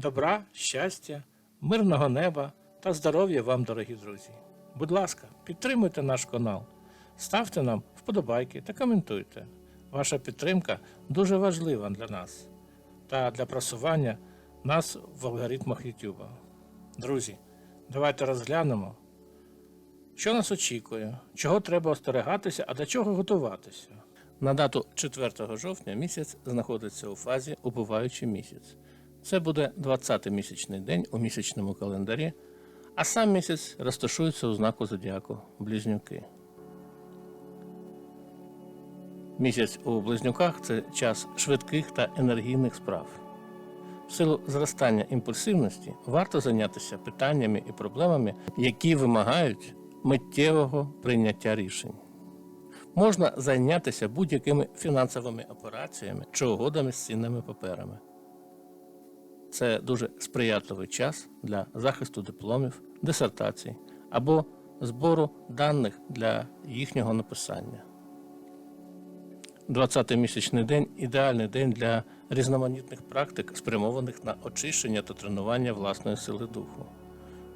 Добра, щастя, мирного неба та здоров'я вам, дорогі друзі. Будь ласка, підтримуйте наш канал, ставте нам вподобайки та коментуйте. Ваша підтримка дуже важлива для нас та для просування нас в алгоритмах YouTube. Друзі, давайте розглянемо, що нас очікує, чого треба остерегатися, а до чого готуватися. На дату 4 жовтня місяць знаходиться у фазі убиваючий місяць. Це буде 20-й місячний день у місячному календарі, а сам місяць розташується у знаку зодіаку Близнюки. Місяць у близнюках це час швидких та енергійних справ. В силу зростання імпульсивності варто зайнятися питаннями і проблемами, які вимагають миттєвого прийняття рішень. Можна зайнятися будь-якими фінансовими операціями чи угодами з цінними паперами. Це дуже сприятливий час для захисту дипломів, дисертацій або збору даних для їхнього написання. 20-й місячний день ідеальний день для різноманітних практик, спрямованих на очищення та тренування власної сили духу.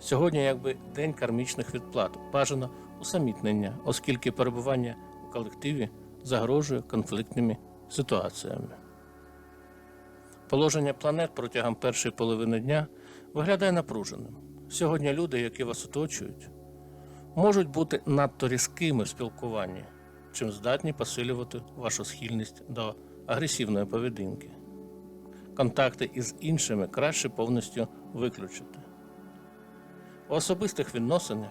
Сьогодні, якби день кармічних відплат, бажано усамітнення, оскільки перебування у колективі загрожує конфліктними ситуаціями. Положення планет протягом першої половини дня виглядає напруженим. Сьогодні люди, які вас оточують, можуть бути надто різкими в спілкуванні, чим здатні посилювати вашу схильність до агресивної поведінки. Контакти із іншими краще повністю виключити. У особистих відносинах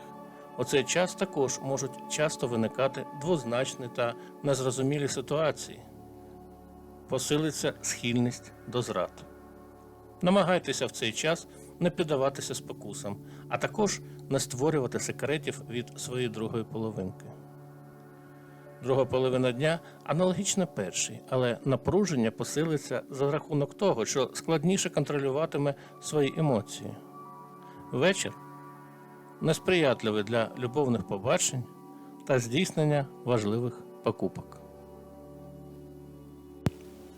у цей час також можуть часто виникати двозначні та незрозумілі ситуації посилиться схильність до зрад. Намагайтеся в цей час не піддаватися спокусам, а також не створювати секретів від своєї другої половинки. Друга половина дня аналогічна першій, але напруження посилиться за рахунок того, що складніше контролюватиме свої емоції. Вечір несприятливий для любовних побачень та здійснення важливих покупок.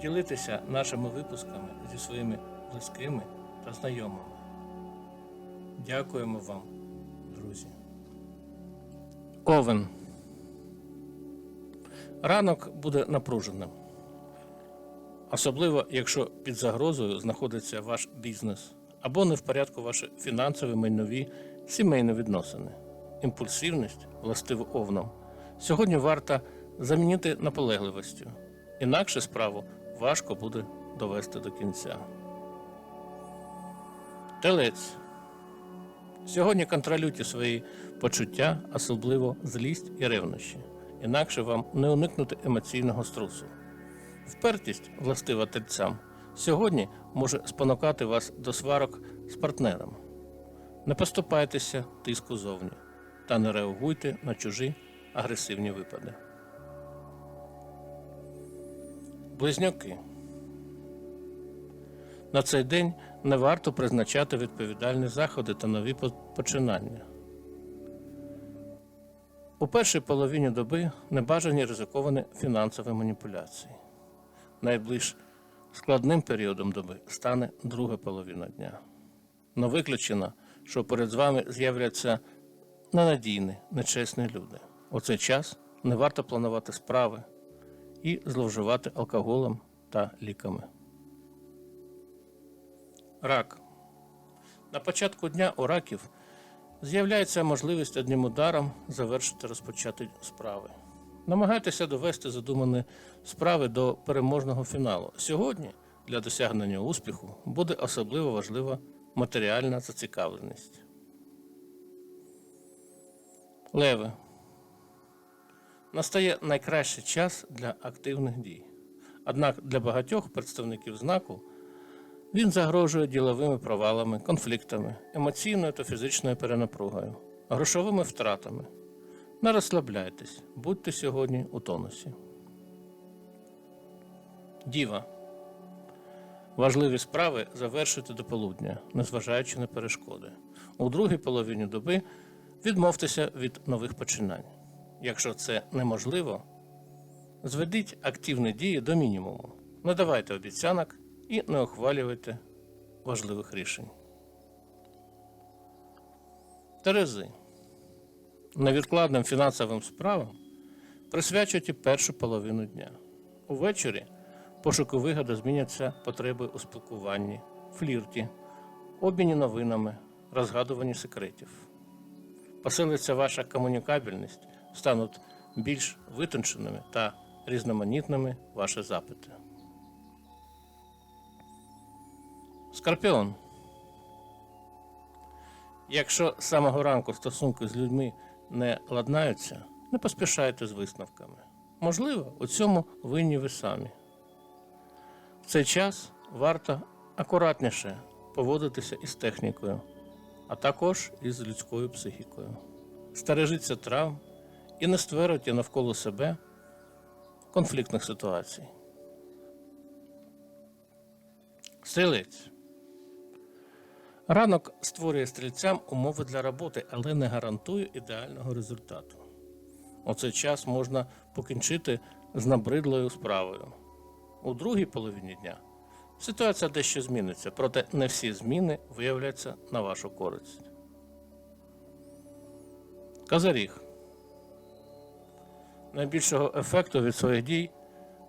ділитися нашими випусками зі своїми близькими та знайомими. Дякуємо вам, друзі. Овен. Ранок буде напруженим. Особливо, якщо під загрозою знаходиться ваш бізнес або не в порядку ваші фінансові, майнові, сімейні відносини. Імпульсивність, властиву овнам, сьогодні варто замінити наполегливістю. Інакше справу важко буде довести до кінця. Телець. Сьогодні контролюйте свої почуття, особливо злість і ревнощі. Інакше вам не уникнути емоційного струсу. Впертість, властива тельцям, сьогодні може спонукати вас до сварок з партнером. Не поступайтеся тиску зовні та не реагуйте на чужі агресивні випади. Близнюки. На цей день не варто призначати відповідальні заходи та нові починання. У першій половині доби небажані ризиковані фінансові маніпуляції. Найближчим складним періодом доби стане друга половина дня. Но виключено, що перед вами з'являться ненадійні, нечесні люди. У цей час не варто планувати справи і зловживати алкоголем та ліками. Рак. На початку дня у раків з'являється можливість одним ударом завершити розпочаті справи. Намагайтеся довести задумані справи до переможного фіналу. Сьогодні для досягнення успіху буде особливо важлива матеріальна зацікавленість. Леви. Настає найкращий час для активних дій. Однак для багатьох представників знаку Він загрожує діловими провалами, конфліктами, емоційною та фізичною перенапругою, грошовими втратами. Не розслабляйтесь, будьте сьогодні у тонусі. Діва. Важливі справи завершуйте до полудня, незважаючи на перешкоди. У другій половині доби відмовтеся від нових починань. Якщо це неможливо, зведіть активні дії до мінімуму. Не давайте обіцянок і не ухвалюйте важливих рішень. Терези. Невідкладним фінансовим справам присвячуйте першу половину дня. Увечері пошуку вигоди зміняться потреби у спілкуванні, флірті, обміні новинами, розгадуванні секретів. Посилиться ваша комунікабельність, стануть більш витонченими та різноманітними ваші запити. Скорпіон. Якщо з самого ранку стосунки з людьми не ладнаються, не поспішайте з висновками. Можливо, у цьому винні ви самі. В цей час варто акуратніше поводитися із технікою, а також із людською психікою. Стережіться травм і не створюйте навколо себе конфліктних ситуацій. Стрілець. Ранок створює стрільцям умови для роботи, але не гарантує ідеального результату. У цей час можна покінчити з набридлою справою. У другій половині дня ситуація дещо зміниться, проте не всі зміни виявляться на вашу користь. Казаріг. Найбільшого ефекту від своїх дій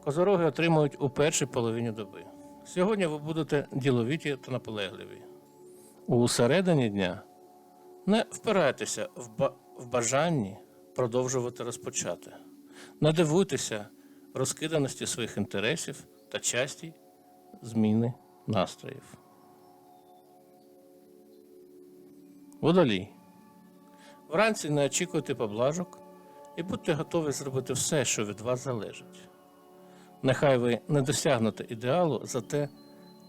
козороги отримують у першій половині доби. Сьогодні ви будете діловіті та наполегливі. У середині дня не впирайтеся в, ба- в бажанні продовжувати розпочати. Не дивуйтеся розкиданості своїх інтересів та частій зміни настроїв. Водолій. Вранці не очікуйте поблажок і будьте готові зробити все, що від вас залежить. Нехай ви не досягнете ідеалу, зате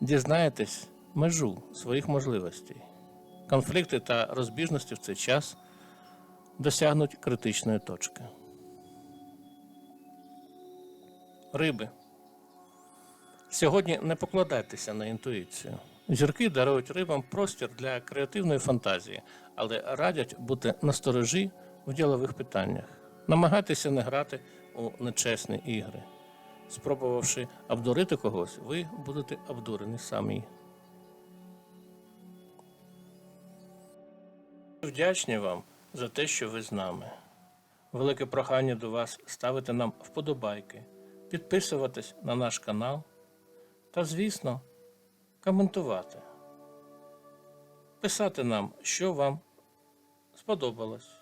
дізнаєтесь межу своїх можливостей. Конфлікти та розбіжності в цей час досягнуть критичної точки. Риби. Сьогодні не покладайтеся на інтуїцію. Зірки дарують рибам простір для креативної фантазії, але радять бути насторожі в ділових питаннях. Намагайтеся не грати у нечесні ігри. Спробувавши обдурити когось, ви будете обдурені самі. Вдячні вам за те, що ви з нами. Велике прохання до вас ставити нам вподобайки, підписуватись на наш канал та, звісно, коментувати. Писати нам, що вам сподобалось